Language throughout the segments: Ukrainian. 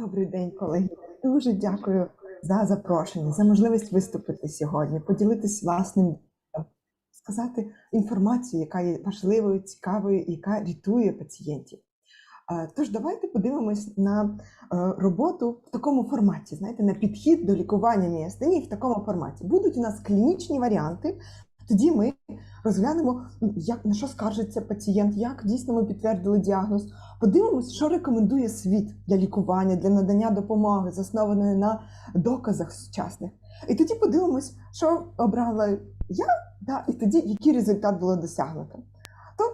Добрий день, колеги. Дуже дякую за запрошення, за можливість виступити сьогодні, поділитись власним, е, сказати інформацію, яка є важливою, цікавою, яка рятує пацієнтів. Е, Тож давайте подивимось на е, роботу в такому форматі, знаєте, на підхід до лікування міастенії в такому форматі. Будуть у нас клінічні варіанти. Тоді ми розглянемо, як на що скаржиться пацієнт, як дійсно ми підтвердили діагноз. Подивимось, що рекомендує світ для лікування, для надання допомоги, заснованої на доказах сучасних. І тоді подивимось, що обрала я, да, і тоді який результат було досягнуто. То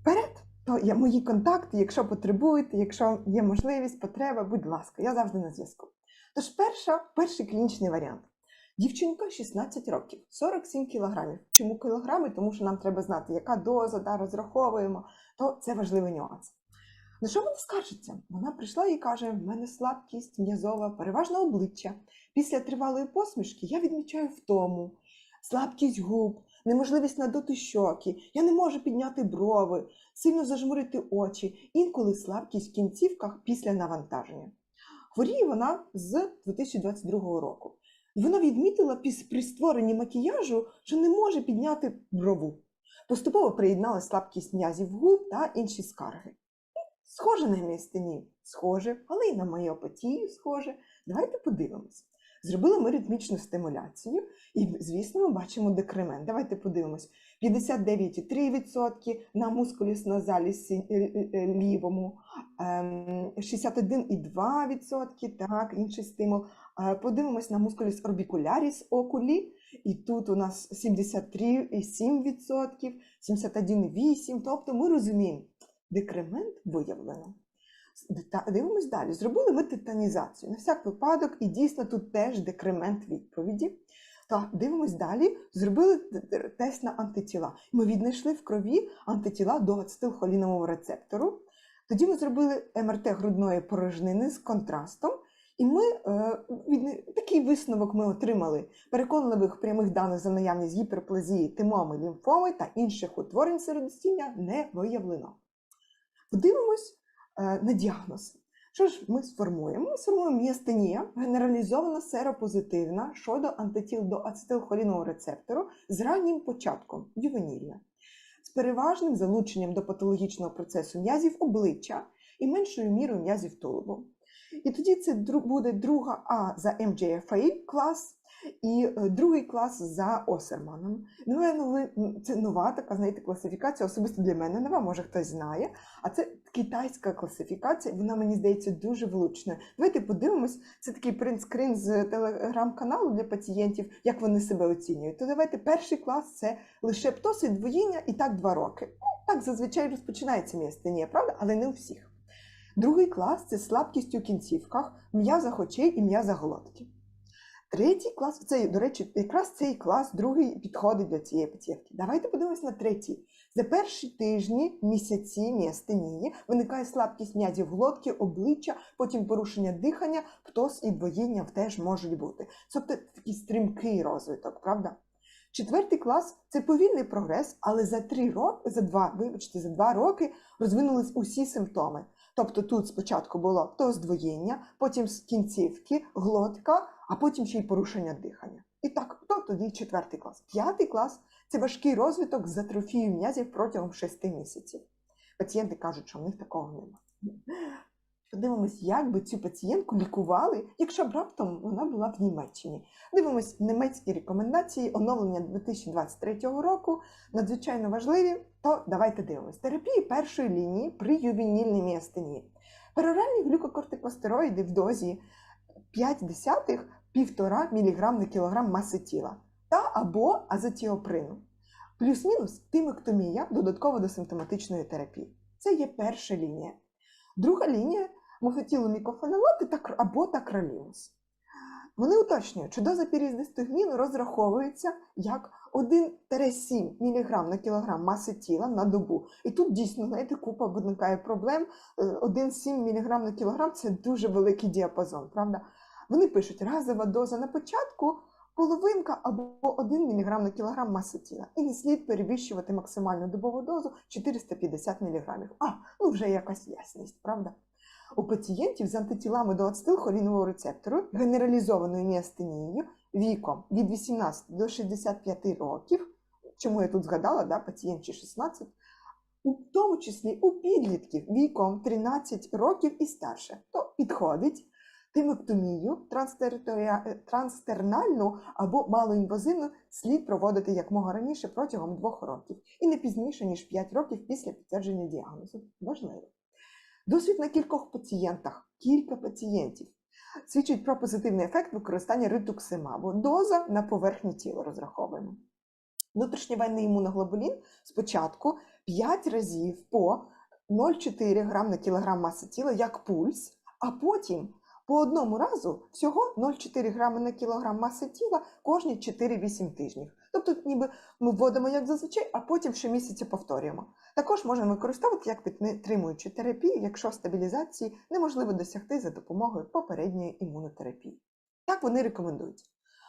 вперед, то є мої контакти, якщо потребуєте, якщо є можливість, потреба, будь ласка, я завжди на зв'язку. Тож, перша, перший клінічний варіант. Дівчинка 16 років, 47 кілограмів. Чому кілограми? Тому що нам треба знати, яка доза, да, розраховуємо, то це важливий нюанс. На що вона скаржиться? Вона прийшла і каже: в мене слабкість м'язова, переважно обличчя. Після тривалої посмішки я відмічаю втому, слабкість губ, неможливість надути щоки, я не можу підняти брови, сильно зажмурити очі, інколи слабкість в кінцівках після навантаження. Хворіє вона з 2022 року. Вона відмітила при створенні макіяжу, що не може підняти брову. Поступово приєднала слабкість м'язів губ та інші скарги. Схоже на містині, схоже, але й на майопатію схоже. Давайте подивимось. Зробили ми ритмічну стимуляцію, і, звісно, ми бачимо декремент. Давайте подивимось: 59,3% на мускуліс назалі сі- е, е, е, лівому, ем, 61,2%, так, інший стимул. Подивимось на мускуліс орбікуляріс окулі, і тут у нас 73,7%, 71,8%. Тобто ми розуміємо, декремент виявлено. Дивимось далі. Зробили ми титанізацію. На всяк випадок, і дійсно тут теж декремент відповіді. Так, дивимось далі. Зробили тест на антитіла. Ми віднайшли в крові антитіла до ацетилхолінового рецептору. Тоді ми зробили МРТ грудної порожнини з контрастом. І ми е, такий висновок ми отримали. Переконливих прямих даних за наявність гіперплазії, тимоми, лімфоми та інших утворень середостіння не виявлено. Подивимось е, на діагноз. Що ж ми сформуємо? Ми сформуємо м'ястинія, генералізована серопозитивна щодо антитіл до ацетилхолінового рецептору з раннім початком ювенільна, з переважним залученням до патологічного процесу м'язів обличчя і меншою мірою м'язів тулубу. І тоді це буде друга А за MJFA клас і е, другий клас за Осерманом. М, це нова така, знаєте, класифікація, особисто для мене нова, може хтось знає. А це китайська класифікація, вона мені здається дуже влучною. Давайте подивимось, це такий принтскрін з телеграм-каналу для пацієнтів, як вони себе оцінюють. То давайте перший клас це лише птоси, двоїння і так два роки. Ну, так зазвичай розпочинається міастенія, правда, але не у всіх. Другий клас це слабкість у кінцівках, м'язах очей і м'язах глотки. Третій клас, це, до речі, якраз цей клас другий підходить до цієї пацієнтки. Давайте подивимось на третій. За перші тижні, місяці міастенії виникає слабкість м'язів глотки, обличчя, потім порушення дихання, птоз і двоїння теж можуть бути. Тобто такий стрімкий розвиток, правда? Четвертий клас це повільний прогрес, але за три роки, за два, вибачте, за два роки розвинулись усі симптоми. Тобто тут спочатку було то здвоєння, потім з кінцівки, глотка, а потім ще й порушення дихання. І так, то тоді четвертий клас. П'ятий клас це важкий розвиток з атрофією м'язів протягом шести місяців. Пацієнти кажуть, що в них такого немає. Подивимось, як би цю пацієнтку лікували, якщо б раптом вона була в Німеччині. Дивимось німецькі рекомендації оновлення 2023 року, надзвичайно важливі. То давайте дивимось. Терапії першої лінії при ювенільній міастенії. Пероральні глюкокортикостероїди в дозі 0,5 1,5 мг на кілограм маси тіла та або азотіоприну. Плюс-мінус тимектомія додатково до симптоматичної терапії. Це є перша лінія. Друга лінія муфетіломікофенолати та кр- або такралімус. Вони уточнюють, що доза піріздистогміну розраховується як 1-7 мг на кілограм маси тіла на добу. І тут дійсно знаєте, купа виникає проблем. Е, 1,7 мг на кілограм це дуже великий діапазон, правда? Вони пишуть разова доза на початку, половинка або 1 мг на кілограм маси тіла. І не слід перевищувати максимальну добову дозу 450 мг. А, ну вже якась ясність, правда? У пацієнтів з антитілами до ацетилхолінового рецептору, генералізованою міастенією, віком від 18 до 65 років, чому я тут згадала, да, пацієнтів 16, у тому числі у підлітків віком 13 років і старше, то підходить тимектомію е, транстернальну або малоінвазивну слід проводити якмога раніше протягом двох років і не пізніше, ніж 5 років після підтвердження діагнозу. Важливо. Досвід на кількох пацієнтах, кілька пацієнтів, свідчить про позитивний ефект використання ритуксимабу. Доза на поверхні тіла розраховуємо. Внутрішньовенний імуноглобулін спочатку 5 разів по 0,4 грам на кілограм маси тіла як пульс, а потім по одному разу всього 0,4 грами на кілограм маси тіла кожні 4-8 тижнів. Тобто, ніби ми вводимо як зазвичай, а потім щомісяця повторюємо. Також можна використовувати як підтримуючу терапію, якщо стабілізації неможливо досягти за допомогою попередньої імунотерапії. Так вони рекомендують.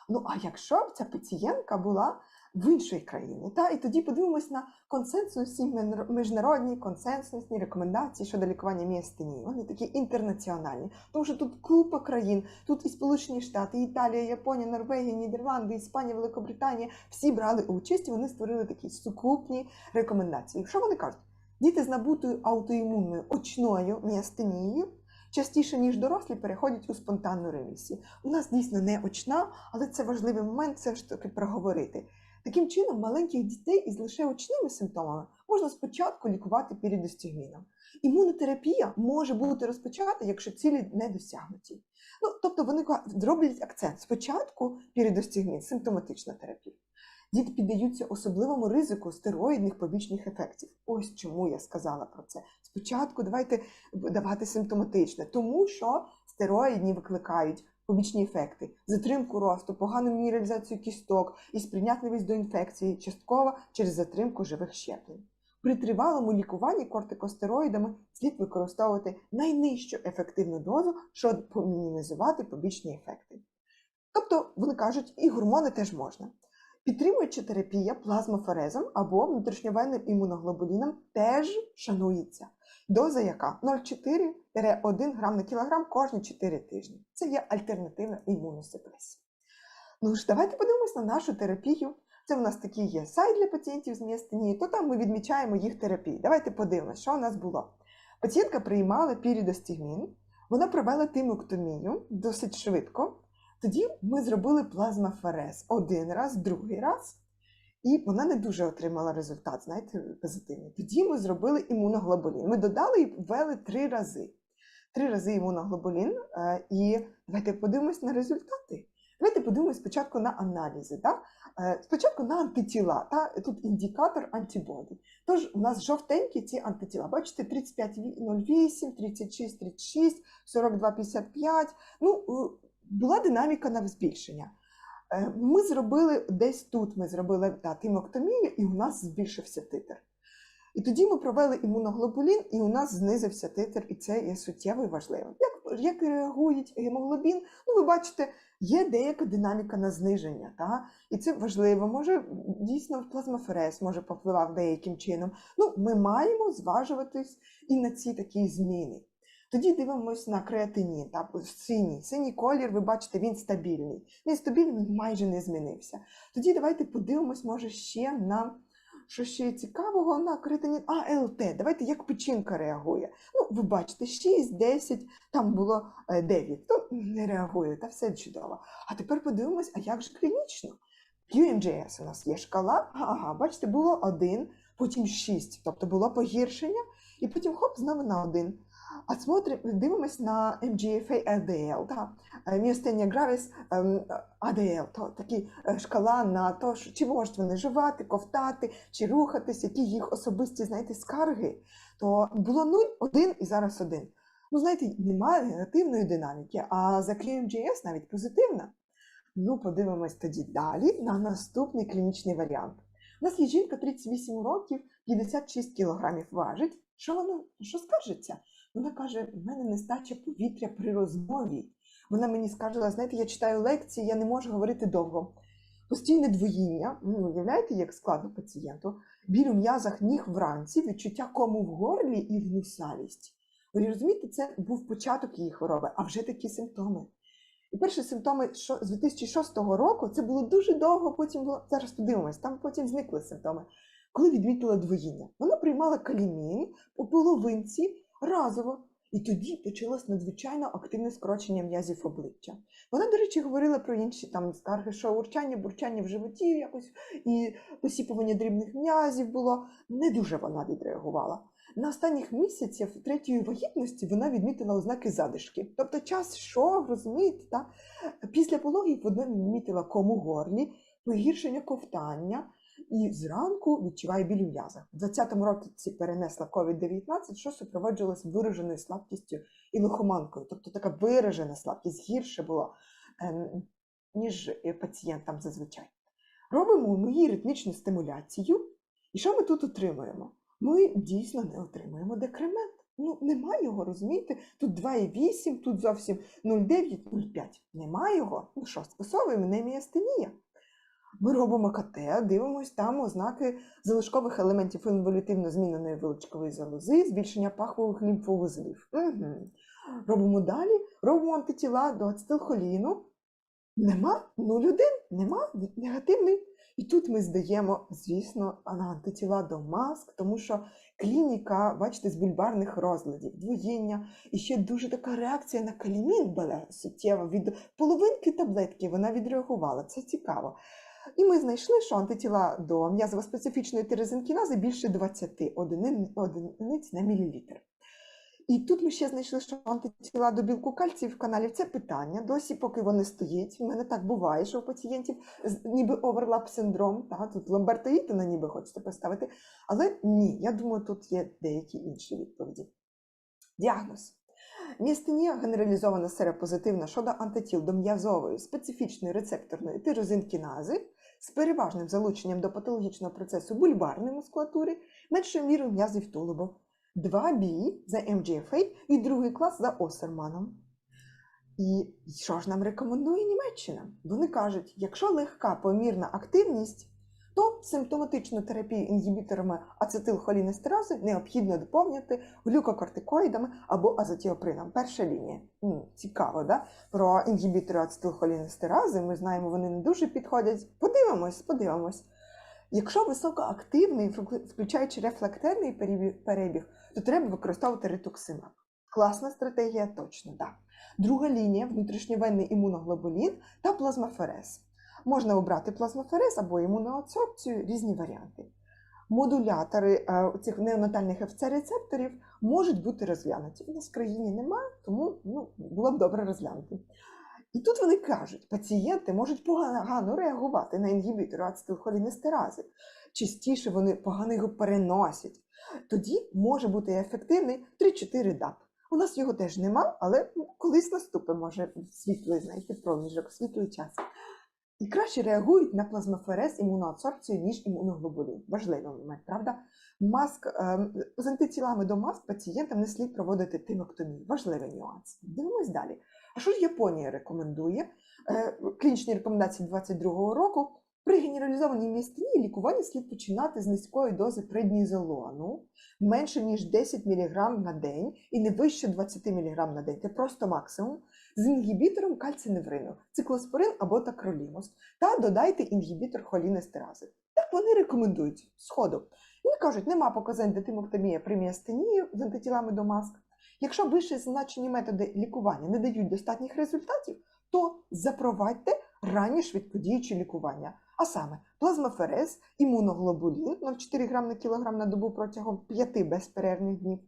Ну а якщо б ця пацієнтка була в іншій країні, та і тоді подивимось на консенсусні міжнародні консенсусні рекомендації щодо лікування міастенії. Вони такі інтернаціональні, тому що тут купа країн, тут і Сполучені Штати, Італія, Японія, Норвегія, Нідерланди, Іспанія, Великобританія всі брали участь, вони створили такі сукупні рекомендації. Що вони кажуть? Діти з набутою аутоімунною очною міастенією частіше, ніж дорослі, переходять у спонтанну ремісію. У нас дійсно не очна, але це важливий момент все ж таки проговорити. Таким чином, маленьких дітей із лише очними симптомами можна спочатку лікувати пірідостігміном. Імунотерапія може бути розпочата, якщо цілі не досягнуті. Ну, тобто вони зроблять акцент спочатку пірідостігмін, симптоматична терапія. Діти піддаються особливому ризику стероїдних побічних ефектів. Ось чому я сказала про це. Спочатку давайте давати симптоматичне, тому що стероїдні викликають побічні ефекти, затримку росту, погану мінералізацію кісток і сприйнятливість до інфекції, частково через затримку живих щеплень. При тривалому лікуванні кортикостероїдами слід використовувати найнижчу ефективну дозу, щоб помінімізувати побічні ефекти. Тобто, вони кажуть, і гормони теж можна. Підтримуюча терапія плазмоферезом або внутрішньовенним імуноглобуліном теж шанується. Доза яка 0,4-1 грам на кілограм кожні 4 тижні. Це є альтернативна імуносупресія. Ну ж, давайте подивимось на нашу терапію. Це в нас такий є сайт для пацієнтів з міастенії, то там ми відмічаємо їх терапії. Давайте подивимось, що у нас було. Пацієнтка приймала пірідостігмін, вона провела тимоктомію досить швидко. Тоді ми зробили плазмаферез один раз, другий раз, і вона не дуже отримала результат, знаєте, позитивний. Тоді ми зробили імуноглобулін. Ми додали і ввели три рази. Три рази імуноглобулін. е, І давайте подивимось на результати. Давайте подивимось спочатку на аналізи. Так? Е, Спочатку на антитіла. Та? Тут індикатор антибоді. Тож у нас жовтенькі ці антитіла. Бачите, 35,08, 36, 36, 42, 55. Ну, е, була динаміка на збільшення. Е, Ми зробили десь тут, ми зробили та, тимоктомію, і у нас збільшився титр. І тоді ми провели імуноглобулін, і у нас знизився титр, і це є суттєво і важливо. Як, як реагують гемоглобін? Ну, ви бачите, є деяка динаміка на зниження, та? і це важливо. Може, дійсно плазмоферез може повпливав деяким чином. Ну, ми маємо зважуватись і на ці такі зміни. Тоді дивимося на креатинін, та, синій. Синій колір, ви бачите, він стабільний. Він стабільний, він майже не змінився. Тоді давайте подивимось, може, ще на що ще цікавого на креатинін. А, ЛТ. Давайте як печінка реагує. Ну, ви бачите, 6, 10, там було е, 9. То не реагує, та все чудово. А тепер подивимось, а як же клінічно? QMJS у нас є шкала. Ага, бачите, було 1, потім 6, тобто було погіршення, і потім хоп, знову на 1. А смотрим, дивимось на MGFA LDL, та, міостенія гравіс ADL, то такі е, шкала на те, чи можуть вони живати, ковтати, чи рухатись, які їх особисті, знаєте, скарги. То було 0, 1 і зараз 1. Ну, знаєте, немає негативної динаміки, а за QMGS навіть позитивна. Ну, подивимось тоді далі на наступний клінічний варіант. У нас є жінка 38 років, 56 кілограмів важить. Що вона що скаржиться? Вона каже: в мене нестача повітря при розмові. Вона мені скаржила, знаєте, я читаю лекції, я не можу говорити довго. Постійне двоїння, ну, уявляєте, як складно пацієнту, біль у м'язах ніг вранці, відчуття кому в горлі і внусалість. Ви розумієте, це був початок її хвороби, а вже такі симптоми. І перші симптоми з 2006 року це було дуже довго, потім було, зараз подивимось, там потім зникли симптоми. Коли відмітила двоїння, вона приймала калімін у половинці разово. І тоді почалось надзвичайно активне скорочення м'язів обличчя. Вона, до речі, говорила про інші там скарги, що урчання, бурчання в животі якось і посіпування дрібних м'язів було. Не дуже вона відреагувала. На останніх місяцях третьої вагітності вона відмітила ознаки задишки. Тобто час що, розумієте, та? після пологів вона відмітила кому горлі, погіршення ковтання, і зранку відчуває біль м'язах. У 20-му році перенесла COVID-19, що супроводжувалось вираженою слабкістю і лихоманкою. Тобто така виражена слабкість гірше було, ем, ніж е, пацієнтам зазвичай. Робимо ми їй ритмічну стимуляцію. І що ми тут отримуємо? Ми дійсно не отримуємо декремент. Ну, немає його, розумієте? Тут 2,8, тут зовсім 0,9, 0,5. Немає його. Ну що, скасовуємо неміастенія. Ми робимо КТ, дивимося там ознаки залишкових елементів інволютивно зміненої вилучкової залози, збільшення пахових лімфовузлів. Угу. Робимо далі, робимо антитіла до ацетилхоліну. Нема 0,1, нема негативний. І тут ми здаємо, звісно, на антитіла до маск, тому що клініка, бачите, з бульбарних розладів, двоєння, і ще дуже така реакція на калімін була суттєва. Від половинки таблетки вона відреагувала. Це цікаво. І ми знайшли, що антитіла до м'язово-специфічної тирозинкінази більше 20 одиниць на мілілітр. І тут ми ще знайшли, що антитіла до білку кальцію в каналі це питання. Досі, поки вони стоять. У мене так буває, що у пацієнтів ніби оверлап синдром, та, тут ламбертоїтина ніби хочете поставити. Але ні, я думаю, тут є деякі інші відповіді. Діагноз. Містенія генералізована серопозитивна щодо антитіл до м'язової специфічної рецепторної тирозинкінази з переважним залученням до патологічного процесу бульбарної мускулатури, меншою мірою м'язів тулубу. 2B за MGFA і другий клас за Осерманом. І що ж нам рекомендує Німеччина? Вони кажуть, якщо легка помірна активність, то симптоматичну терапію інгібіторами ацетилхолінестерази необхідно доповнити глюкокортикоїдами або азотіоприном. Перша лінія. М, цікаво, да? Про інгібітори ацетилхолінестерази ми знаємо, вони не дуже підходять. Подивимось, подивимось. Якщо високоактивний, включаючи рефлектерний перебіг- то треба використовувати ритуксимаб. Класна стратегія, точно, так. Друга лінія внутрішньовенний імуноглобулін та плазмаферез. Можна обрати плазмаферез або імуноабсорбцію, різні варіанти. Модулятори е, цих неонатальних ФЦ-рецепторів можуть бути розглянуті. У нас в країні немає, тому ну, було б добре розглянути. І тут вони кажуть, пацієнти можуть погано реагувати на інгібітори ацетилхолінестерази. Частіше вони погано його переносять. Тоді може бути ефективний 3-4 ДАП. У нас його теж нема, але ну, колись наступить, може, світлий, знаєте, проміжок, світлий час. І краще реагують на плазмаферез імуноабсорбцію, ніж імуноглобулін. Важливий момент, правда? Маск, ем, з антитілами до маск пацієнтам не слід проводити тимоктомію. Важливий нюанс. Дивимось далі. А що ж Японія рекомендує? Е, клінічні рекомендації 2022 року. При генералізованій містині лікування слід починати з низької дози преднізолону, менше ніж 10 мг на день і не вище 20 мг на день. Це просто максимум. З інгібітором кальциневрину, циклоспорин або такролімус. Та додайте інгібітор холінестерази. Так вони рекомендують сходу. Вони кажуть, нема показань детимоктомія при міастенії з антитілами до маск. Якщо вище значені методи лікування не дають достатніх результатів, то запровадьте ранні швидкодіючі лікування. А саме плазмаферез, імуноглобулін 0,4 грам на кілограм на добу протягом 5 безперервних днів,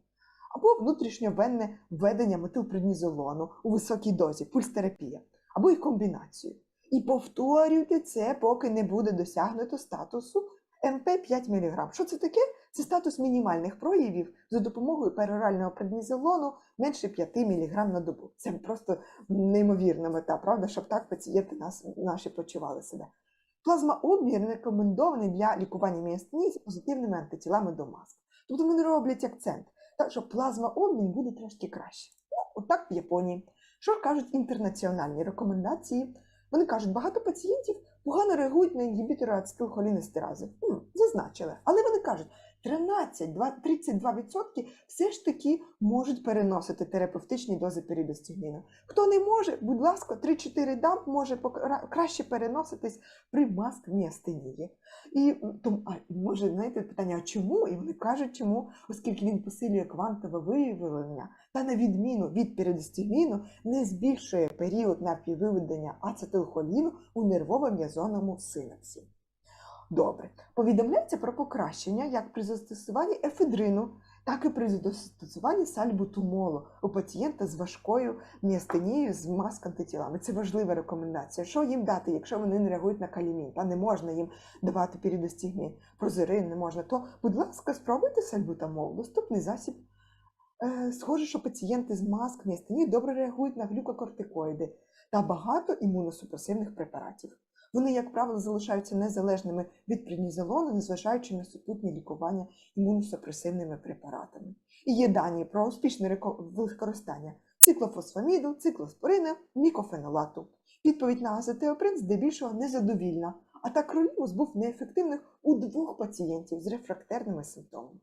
або внутрішньовенне введення метилпреднізолону у високій дозі, пульстерапія, або і комбінацію. І повторюйте це, поки не буде досягнуто статусу МП 5 мг. Що це таке? Це статус мінімальних проявів за допомогою перорального преднізолону менше 5 мг на добу. Це просто неймовірна мета, правда, щоб так пацієнти нас, наші почували себе. Плазмообмін рекомендований для лікування міастенії з позитивними антитілами до маск. Тобто вони роблять акцент, так що плазмообмін буде трошки краще. Ну, отак в Японії. Що кажуть інтернаціональні рекомендації? Вони кажуть, багато пацієнтів погано реагують на інгібітори ацетилхолінестерази. Зазначили. Але вони кажуть, 13, два- 32% все ж таки можуть переносити терапевтичні дози перідостігміну. Хто не може, будь ласка, 3-4 дам може краще переноситись при маскміастенії. І тому, а, може, знаєте, питання, а чому? І вони кажуть, чому, оскільки він посилює квантове виявлення та на відміну від передостігміну не збільшує період напіввиведення ацетилхоліну у нервово-м'язонному синапсі. Добре. Повідомляється про покращення як при застосуванні ефедрину, так і при застосуванні сальбутумолу у пацієнта з важкою міастенією з маск-антитілами. Це важлива рекомендація. Що їм дати, якщо вони не реагують на калімін? Та не можна їм давати передостігмін, прозерин не можна. То, будь ласка, спробуйте сальбутамол, доступний засіб. Е, Схоже, що пацієнти з маск міастенії добре реагують на глюкокортикоїди та багато імуносупресивних препаратів. Вони, як правило, залишаються незалежними від преднізолону, незважаючи на супутні лікування імуносупресивними препаратами. І є дані про успішне використання циклофосфаміду, циклоспорина, мікофенолату. Відповідь на азотеоприн здебільшого незадовільна, а так ролімус був неефективним у двох пацієнтів з рефрактерними симптомами.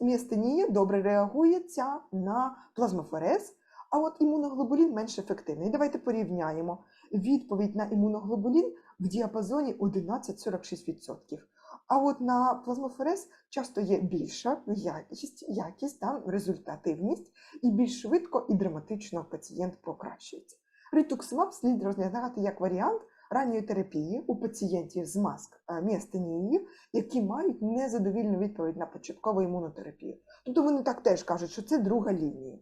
Міастенія добре реагується на плазмоферез, а от імуноглобулін менш ефективний. Давайте порівняємо відповідь на імуноглобулін в діапазоні 11-46%. А от на плазмоферез часто є більша якість, якість та результативність, і більш швидко і драматично пацієнт покращується. Ритуксимаб слід розглядати як варіант ранньої терапії у пацієнтів з маск е, міастенією, які мають незадовільну відповідь на початкову імунотерапію. Тобто вони так теж кажуть, що це друга лінія.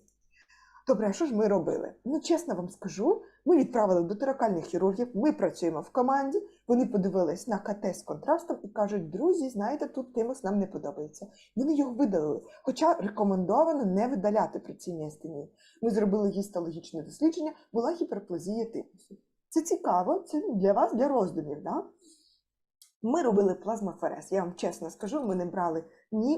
Добре, а що ж ми робили? Ну, чесно вам скажу, ми відправили до торакальних хірургів, ми працюємо в команді, вони подивились на КТ з контрастом і кажуть, друзі, знаєте, тут тимус нам не подобається. Вони його видалили, хоча рекомендовано не видаляти при цій міастенії. Ми зробили гістологічне дослідження, була гіперплазія тимусу. Це цікаво, це для вас, для роздумів. Да? Ми робили плазмоферез. Я вам чесно скажу, ми не брали ні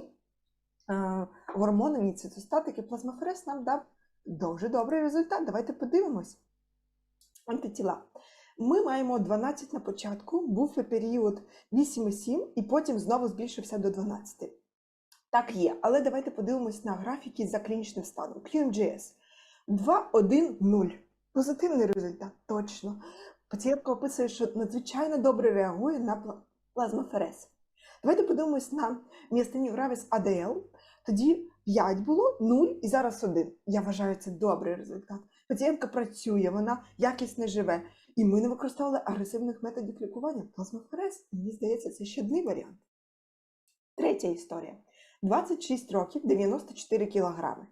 е, гормони, ні цитостатики. Плазмоферез нам дав дуже добрий результат. Давайте подивимось. Антитіла. Ми маємо 12 на початку, був період 8,7 і потім знову збільшився до 12. Так є, але давайте подивимось на графіки за клінічним станом. QMGS 2,1,0. Позитивний результат, точно. Пацієнтка описує, що надзвичайно добре реагує на пла- плазмоферез. Давайте подивимось на міастенію Гравіс АДЛ. Тоді 5 було, 0 і зараз 1. Я вважаю, це добрий результат. Пацієнтка працює, вона якісно живе. І ми не використовували агресивних методів лікування. Плазмоферез, мені здається, це ще один варіант. Третя історія. 26 років, 94 кілограми.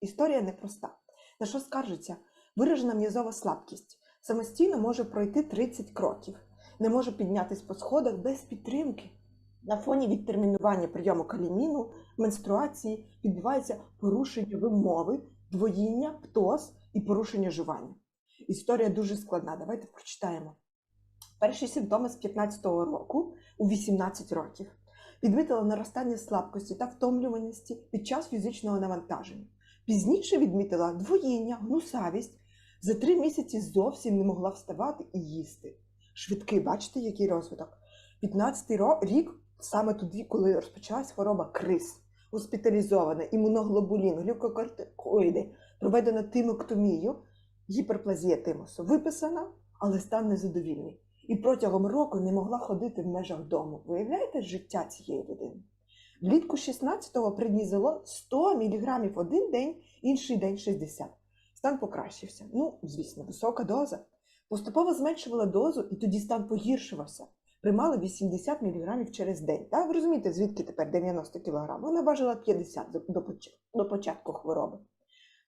Історія непроста. На що скаржиться? Виражена м'язова слабкість. Самостійно може пройти 30 кроків. Не може піднятись по сходах без підтримки. На фоні відтермінування прийому каліміну, менструації відбувається порушення вимови, двоїння, птоз і порушення жування. Історія дуже складна. Давайте прочитаємо. Перші симптоми з 15-го року у 18 років. Відмітила наростання слабкості та втомлюваності під час фізичного навантаження. Пізніше відмітила двоїння, гнусавість. За три місяці зовсім не могла вставати і їсти. Швидкий, бачите, який розвиток. 15-й рік, саме тоді, коли розпочалась хвороба криз, госпіталізована, імуноглобулін, глюкокортикоїди, проведена тимоктомію, гіперплазія тимусу. Виписана, але стан незадовільний. І протягом року не могла ходити в межах дому. Виявляєте життя цієї людини? Влітку 16-го преднізолон 100 мг один день, інший день 60. Стан покращився. Ну, звісно, висока доза. Поступово зменшувала дозу, і тоді стан погіршувався. Приймали 80 мг через день. Та ви розумієте, звідки тепер 90 кг? Вона важила 50 до, до, поч- до початку хвороби.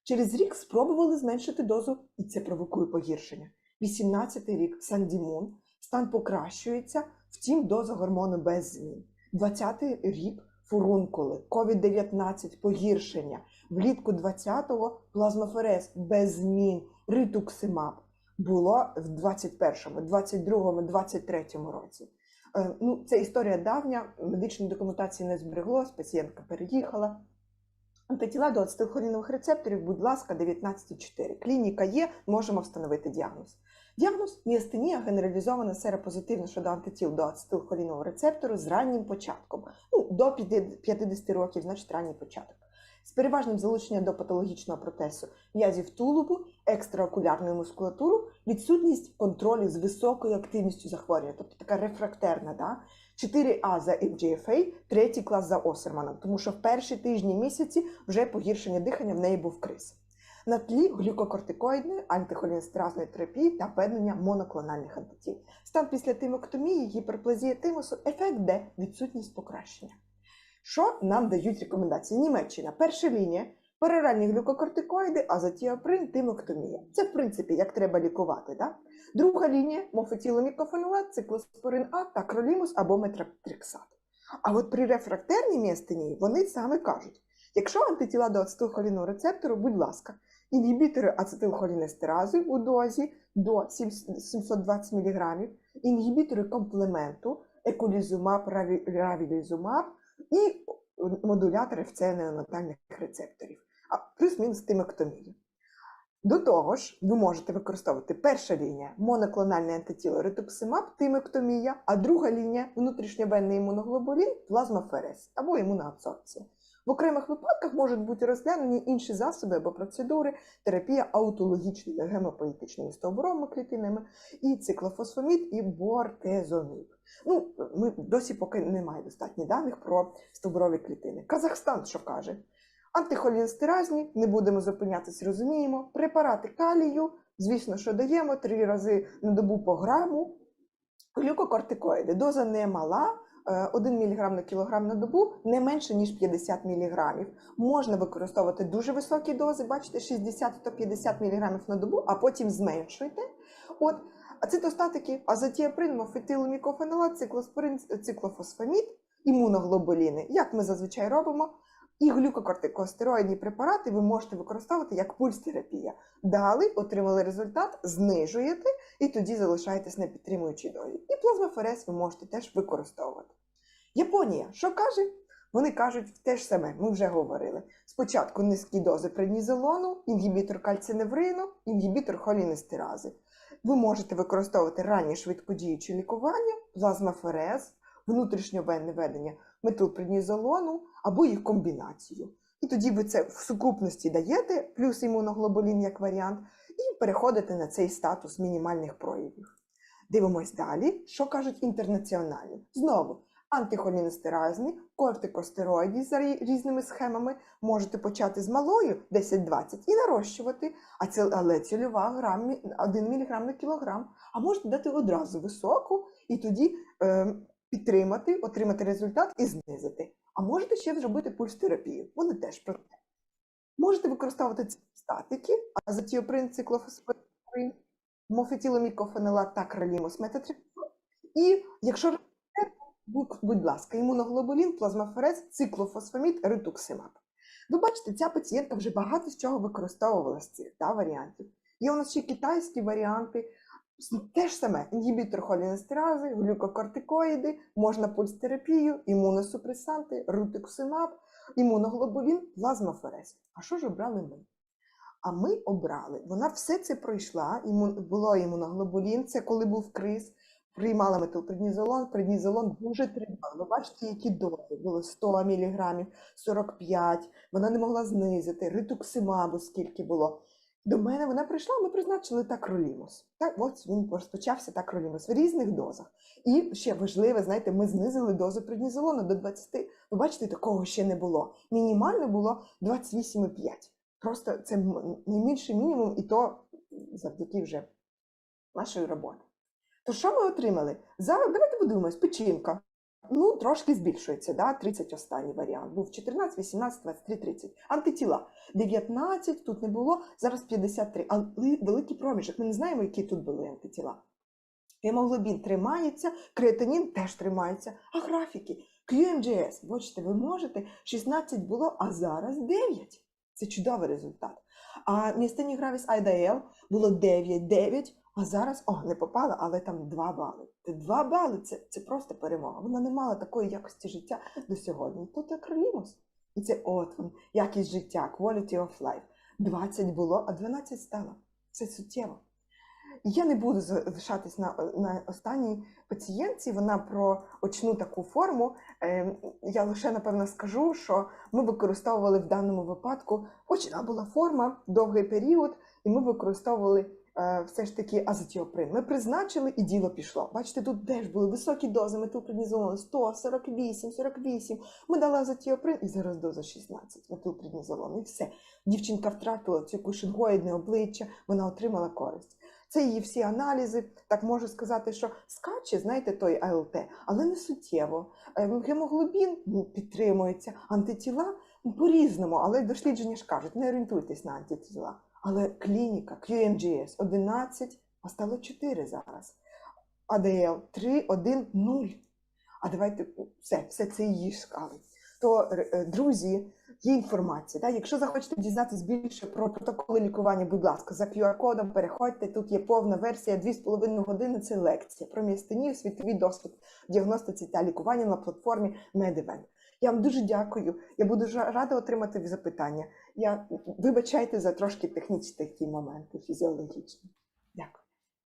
Через рік спробували зменшити дозу, і це провокує погіршення. 18-й рік Сандімун, стан покращується, втім доза гормону без змін. 20-й рік фурункули, COVID-19, погіршення. Влітку 20-го плазмоферез без змін, ритуксимаб було в 21-му, 22-му, 23-му році. Е, Ну, це історія давня, медичної документації не збереглось, пацієнтка переїхала. Антитіла до ацетилхолінових рецепторів, будь ласка, 19,4. Клініка є, можемо встановити діагноз. Діагноз міастенія генералізована серопозитивна щодо антитіл до ацетилхолінового рецептору з раннім початком. Ну, до 50 років, значить ранній початок. З переважним залученням до патологічного протезу м'язів тулубу, екстраокулярної мускулатури, відсутність контролю з високою активністю захворювання, тобто така рефрактерна. Да? 4А за FGFA, третій клас за Осерманом, тому що в перші тижні місяці вже погіршення дихання в неї був криз. На тлі глюкокортикоїдної, антихолінестеразної терапії та введення моноклональних антитіл. Стан після тимоктомії, гіперплазія тимусу, ефект Д, відсутність покращення. Що нам дають рекомендації? Німеччина, перша лінія, пероральні глюкокортикоїди, азотіоприн, тимоктомія. Це, в принципі, як треба лікувати. Да? Друга лінія мофетіломікофенолат, циклоспорин А, такролімус або метротрексат. А от при рефрактерній міастенії вони саме кажуть, якщо антитіла до ацетилхолінового рецептору, будь ласка, інгібітори ацетилхолінестерази у дозі до 720 мг, інгібітори комплементу, екулізумаб, раві- равілізумаб і модулятори ФЦ неонатальних рецепторів, а плюс-мінус тимектомії. До того ж, ви можете використовувати перша лінія моноклональне антитіло ретуксимаб, тимектомія, а друга лінія внутрішньовенний імуноглобулін, плазмаферез або імуноабсорбція. В окремих випадках можуть бути розглянені інші засоби або процедури, терапія аутологічними гемопоетичними стовбуровими клітинами, і циклофосфамід, і бортезоміб. Ну, ми досі поки немає достатньо даних про стовбурові клітини. Казахстан що каже? Антихолінстеразні, не будемо зупинятися, розуміємо. Препарати калію, звісно, що даємо три рази на добу по граму. Глюкокортикоїди, доза не мала, е, 1 мг на кілограм на добу, не менше, ніж 50 мг. Можна використовувати дуже високі дози, бачите, 60-150 мг на добу, а потім зменшуйте. От, ацитостатики, азотіаприн, мофетиломікофенолат, циклоспорин, циклофосфамід, імуноглобуліни, як ми зазвичай робимо. І глюкокортикостероїдні препарати ви можете використовувати як пульс-терапія. Дали, отримали результат, знижуєте і тоді залишаєтесь на підтримуючій дозі. І плазмаферез ви можете теж використовувати. Японія, що каже? Вони кажуть те ж саме, ми вже говорили. Спочатку низькі дози преднізолону, інгібітор кальциневрину, інгібітор холінестерази. Ви можете використовувати раннє швидкодіюче лікування, плазмаферез, внутрішньовенне ведення метилпреднізолону або їх комбінацію. І тоді ви це в сукупності даєте, плюс імуноглобулін як варіант, і переходите на цей статус мінімальних проявів. Дивимось далі, що кажуть інтернаціональні. Знову антихолінестеразні, кортикостероїді за різними схемами можете почати з малою 10-20 і нарощувати, а це, але цільова грам, 1 мг на кілограм. А можете дати одразу високу і тоді е, підтримати, отримати результат і знизити. А можете ще зробити пульс-терапію. Вони теж про те. Можете використовувати статики, азотіоприн, циклофосфорин, мофетиломікофенолат та кралімус метатрипсин. І якщо будь, ласка, імуноглобулін, плазмаферез, циклофосфамід, ретуксимаб. Ви бачите, ця пацієнтка вже багато з чого використовувала з цих та, варіантів. Є у нас ще китайські варіанти, те ж саме інгібітор холінестерази, глюкокортикоїди, можна пульстерапію, імуносупресанти, рутуксимаб, імуноглобулін, плазмаферез. А що ж обрали ми? А ми обрали, вона все це пройшла, імун, було імуноглобулін, це коли був криз, приймала метилпреднізолон, преднізолон дуже тримала. Ви бачите, які дози, було 100 мг, 45, вона не могла знизити, ритуксимабу скільки було. До мене вона прийшла, ми призначили такролімус. Так, от він розпочався такролімус в різних дозах. І ще важливе, знаєте, ми знизили дозу преднізолону до 20. Ви бачите, такого ще не було. Мінімально було 28,5. Просто це найменший мінімум, і то завдяки вже нашої роботи. То що ми отримали? Зараз давайте подивимось, печінка. Ну, трошки збільшується, да? 30 останній варіант. Був 14, 18, 23, 30. Антитіла 19, тут не було, зараз 53. Але великий проміжок. Ми не знаємо, які тут були антитіла. Гемоглобін тримається, креатинін теж тримається. А графіки? QMGS, бачите, ви можете, 16 було, а зараз 9. Це чудовий результат. А містині гравіс IDL було 9, 9, а зараз, о, не попала, але там 2 бали. Це 2 бали це, це просто перемога. Вона не мала такої якості життя до сьогодні. Тут акролімус. І це от він, якість життя, quality of life. 20 було, а 12 стало. Це суттєво. Я не буду залишатись на, на останній пацієнтці. Вона про очну таку форму. Е, Я лише напевно скажу, що ми використовували в даному випадку очна була форма, довгий період, і ми використовували все ж таки азотіоприн. Ми призначили і діло пішло. Бачите, тут теж були високі дози метилпреднізолону 100, 48, 48. Ми дали азотіоприн і зараз доза 16 метилпреднізолону. І все. Дівчинка втратила цю кушингоїдне обличчя, вона отримала користь. Це її всі аналізи, так можу сказати, що скаче, знаєте, той АЛТ, але не суттєво. Е, Гемоглобін ну, підтримується, антитіла ну, по-різному, але дослідження ж кажуть, не орієнтуйтесь на антитіла. Але клініка QMGS 11, а стало 4 зараз. АДЛ 3, 1, 0. А давайте все, все це її шкали. То, е, друзі, є інформація. Да? Якщо захочете дізнатися більше про протоколи лікування, будь ласка, за QR-кодом переходьте. Тут є повна версія 2,5 години. Це лекція про міастенію, світовий в діагностиці та лікуванні на платформі MedEvent. Я вам дуже дякую. Я буду рада отримати запитання. Я вибачайте за трошки технічні такі моменти фізіологічні.